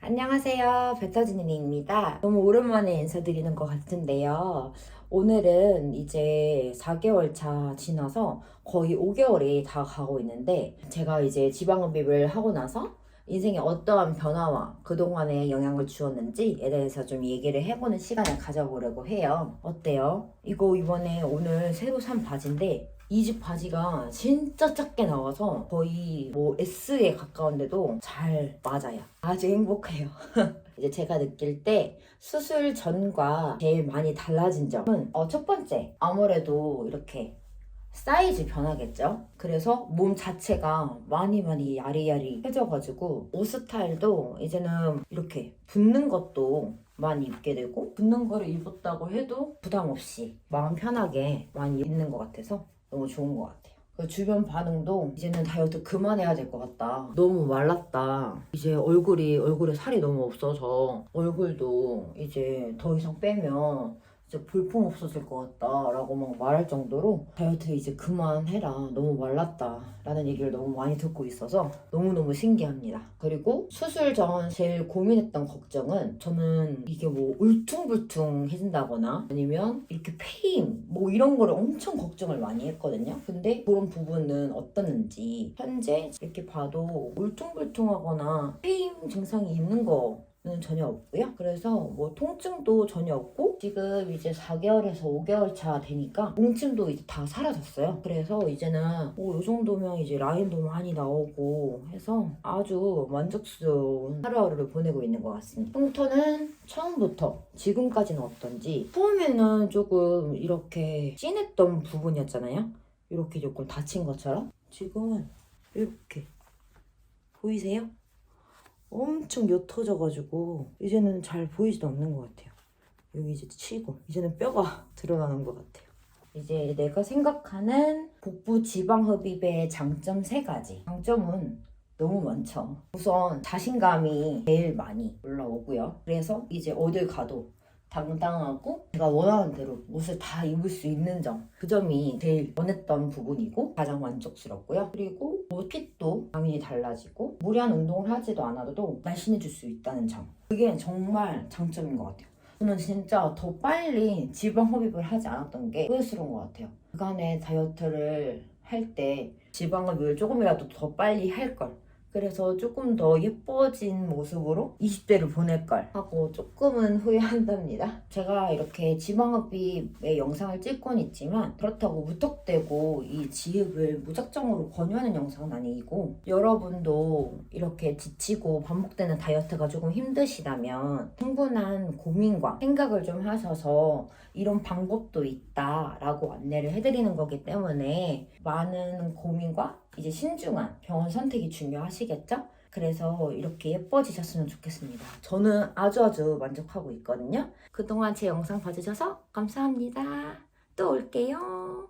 안녕하세요. 배터진이입니다. 너무 오랜만에 인사드리는 것 같은데요. 오늘은 이제 4개월 차 지나서 거의 5개월이 다 가고 있는데 제가 이제 지방흡입을 하고 나서 인생에 어떠한 변화와 그동안에 영향을 주었는지에 대해서 좀 얘기를 해보는 시간을 가져보려고 해요. 어때요? 이거 이번에 오늘 새로 산 바지인데 이 집 바지가 진짜 작게 나와서 거의 뭐 S에 가까운데도 잘 맞아요. 아주 행복해요. 이제 제가 느낄 때 수술 전과 제일 많이 달라진 점은 어, 첫 번째 아무래도 이렇게 사이즈 변하겠죠? 그래서 몸 자체가 많이 많이 야리야리해져가지고 옷 스타일도 이제는 이렇게 붙는 것도 많이 입게 되고 붙는 거를 입었다고 해도 부담 없이 마음 편하게 많이 입는 것 같아서 너무 좋은 것 같아요. 그 주변 반응도 이제는 다이어트 그만해야 될 것 같다. 너무 말랐다. 이제 얼굴이 얼굴에 살이 너무 없어서 얼굴도 이제 더 이상 빼면 진짜 볼품 없어질 것 같다라고 막 말할 정도로 다이어트 이제 그만해라 너무 말랐다 라는 얘기를 너무 많이 듣고 있어서 너무너무 신기합니다. 그리고 수술 전 제일 고민했던 걱정은 저는 이게 뭐 울퉁불퉁해진다거나 아니면 이렇게 페임 뭐 이런 거를 엄청 걱정을 많이 했거든요. 근데 그런 부분은 어떻는지 현재 이렇게 봐도 울퉁불퉁하거나 페임 증상이 있는 거는 전혀 없고요. 그래서 뭐 통증도 전혀 없고 지금 이제 4개월에서 5개월 차 되니까 뭉침도 이제 다 사라졌어요. 그래서 이제는 뭐이 정도면 이제 라인도 많이 나오고 해서 아주 만족스러운 하루하루를 보내고 있는 것 같습니다. 흉터는 처음부터 지금까지는 어떤지 처음에는 조금 이렇게 진했던 부분이었잖아요. 이렇게 조금 다친 것처럼 지금은 이렇게 보이세요? 엄청 옅어져가지고 이제는 잘 보이지도 않는 것 같아요. 여기 이제 치고 이제는 뼈가 드러나는 것 같아요. 이제 내가 생각하는 복부 지방 흡입의 장점 세 가지. 장점은 너무 많죠. 우선 자신감이 제일 많이 올라오고요. 그래서 이제 어딜 가도 당당하고 제가 원하는 대로 옷을 다 입을 수 있는 점. 그 점이 제일 원했던 부분이고 가장 만족스럽고요. 그리고 옷 핏도 당연히 달라지고 무리한 운동을 하지도 않아도 날씬해질 수 있다는 점. 그게 정말 장점인 것 같아요. 저는 진짜 더 빨리 지방 흡입을 하지 않았던 게 후회스러운 것 같아요. 그간의 다이어트를 할 때 지방 흡입을 조금이라도 더 빨리 할 걸. 그래서 조금 더 예뻐진 모습으로 20대를 보낼 걸 하고 조금은 후회한답니다. 제가 이렇게 지방흡입의 영상을 찍곤 있지만 그렇다고 무턱대고 이 지흡을 무작정으로 권유하는 영상은 아니고 여러분도 이렇게 지치고 반복되는 다이어트가 조금 힘드시다면 충분한 고민과 생각을 좀 하셔서 이런 방법도 있다라고 안내를 해드리는 거기 때문에 많은 고민과 이제 신중한 병원 선택이 중요하시겠죠? 그래서 이렇게 예뻐지셨으면 좋겠습니다. 저는 아주 아주 만족하고 있거든요. 그동안 제 영상 봐주셔서 감사합니다. 또 올게요.